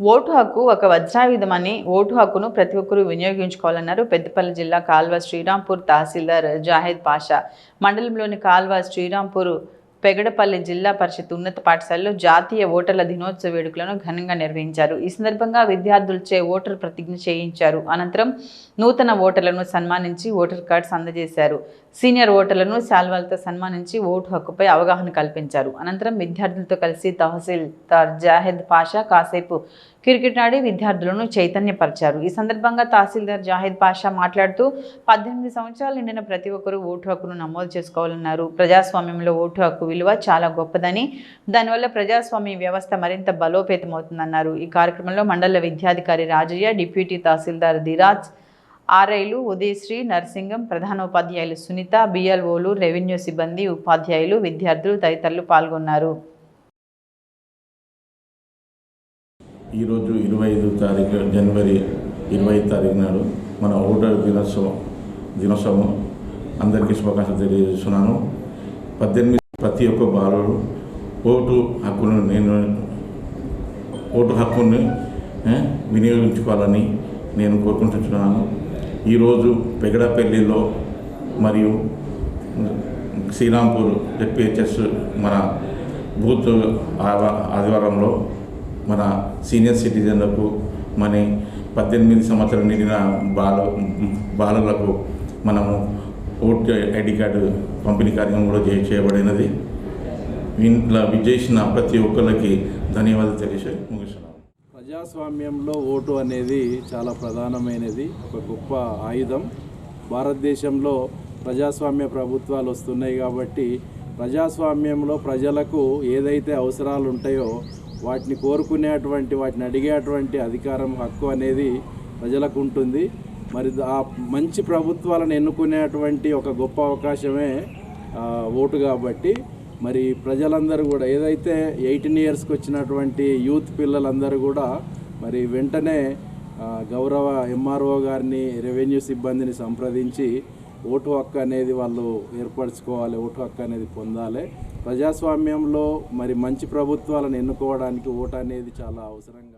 Vote హక్కు ఒక వజ్రాయుధమని vote హక్కును ప్రతి ఒక్కరూ వినియోగించుకోవాలన్నారు పెద్దపల్లి జిల్లా కాల్వ శ్రీరాంపూర్ తహసీల్దార్ జాహేద్ పాషా. మండలంలోని కాల్వ శ్రీరాంపూర్ పెగడపల్లి జిల్లా పరిషత్ ఉన్నత పాఠశాలలో జాతీయ ఓటర్ల దినోత్సవ వేడుకలను ఘనంగా నిర్వహించారు. ఈ సందర్భంగా విద్యార్థులచే ఓటర్ ప్రతిజ్ఞ చేయించారు. అనంతరం నూతన ఓటర్లను సన్మానించి ఓటర్ కార్డ్స్ అందజేశారు. సీనియర్ ఓటర్లను శాల్వాలతో సన్మానించి ఓటు హక్కుపై అవగాహన కల్పించారు. అనంతరం విద్యార్థులతో కలిసి తహసీల్దార్ జాహెద్ పాషా కాసేపు క్రికెట్ ఆడి విద్యార్థులను చైతన్యపరిచారు. ఈ సందర్భంగా తహసీల్దార్ జాహెద్ పాషా మాట్లాడుతూ పద్దెనిమిది సంవత్సరాలు నిండిన ప్రతి ఒక్కరూ ఓటు హక్కును నమోదు చేసుకోవాలన్నారు. ప్రజాస్వామ్యంలో ఓటు హక్కు విలువ చాలా గొప్పదని దానివల్ల ప్రజాస్వామ్య వ్యవస్థ మరింత బలోపేతమవుతుందన్నారు. ఈ కార్యక్రమంలో మండల విద్యాధికారి రాజయ్య డిప్యూటీ తహసీల్దార్ ధిరాజ్ ఆర్ఐలు ఉదయశ్రీ నర్సింగం ప్రధానోపాధ్యాయులు సునీత బిఎల్ఓలు రెవెన్యూ సిబ్బంది ఉపాధ్యాయులు విద్యార్థులు తదితరులు పాల్గొన్నారు. ఈరోజు ఇరవై ఐదు తారీఖు జనవరి ఇరవై తారీఖు నాడు మన ఓటర్ దినోత్సవం దినోత్సవం అందరికీ శుభాకాంక్షలు తెలియజేస్తున్నాను. పద్దెనిమిది ప్రతి ఒక్క బాలుడు ఓటు హక్కును నేను ఓటు హక్కుని వినియోగించుకోవాలని నేను కోరుకుంటున్నాను. ఈరోజు పెగడపల్లిలో మరియు Srirampur Z P H S మన బూత్ ఆదివారంలో మన సీనియర్ సిటిజన్లకు మన పద్దెనిమిది సంవత్సరాలు నిండిన బాల బాలలకు మనము ఓటు ఐడి కార్డు పంపిణీ కార్యక్రమం కూడా చే- చేయబడినది. ఇంట్లో విజయించిన ప్రతి ఒక్కరికి ధన్యవాదాలు తెలిసి ముగిస్తున్నాను. ప్రజాస్వామ్యంలో ఓటు అనేది చాలా ప్రధానమైనది. ఒక గొప్ప ఆయుధం. భారతదేశంలో ప్రజాస్వామ్య ప్రభుత్వాలు వస్తున్నాయి కాబట్టి ప్రజాస్వామ్యంలో ప్రజలకు ఏదైతే అవసరాలు ఉంటాయో వాటిని కోరుకునేటువంటి వాటిని అడిగేటువంటి అధికారం హక్కు అనేది ప్రజలకు ఉంటుంది. మరి ఆ మంచి ప్రభుత్వాలను ఎన్నుకునేటువంటి ఒక గొప్ప అవకాశమే ఓటు కాబట్టి మరి ప్రజలందరూ కూడా ఏదైతే ఎయిటీన్ ఇయర్స్కి వచ్చినటువంటి యూత్ పిల్లలందరూ కూడా మరి వెంటనే గౌరవ ఎంఆర్ఓ గారిని రెవెన్యూ సిబ్బందిని సంప్రదించి ఓటు హక్కు అనేది వాళ్ళు ఏర్పరచుకోవాలి ఓటు హక్కు అనేది పొందాలి. ప్రజాస్వామ్యంలో మరి మంచి ప్రభుత్వాలను ఎన్నుకోవడానికి ఓటు అనేది చాలా అవసరంగా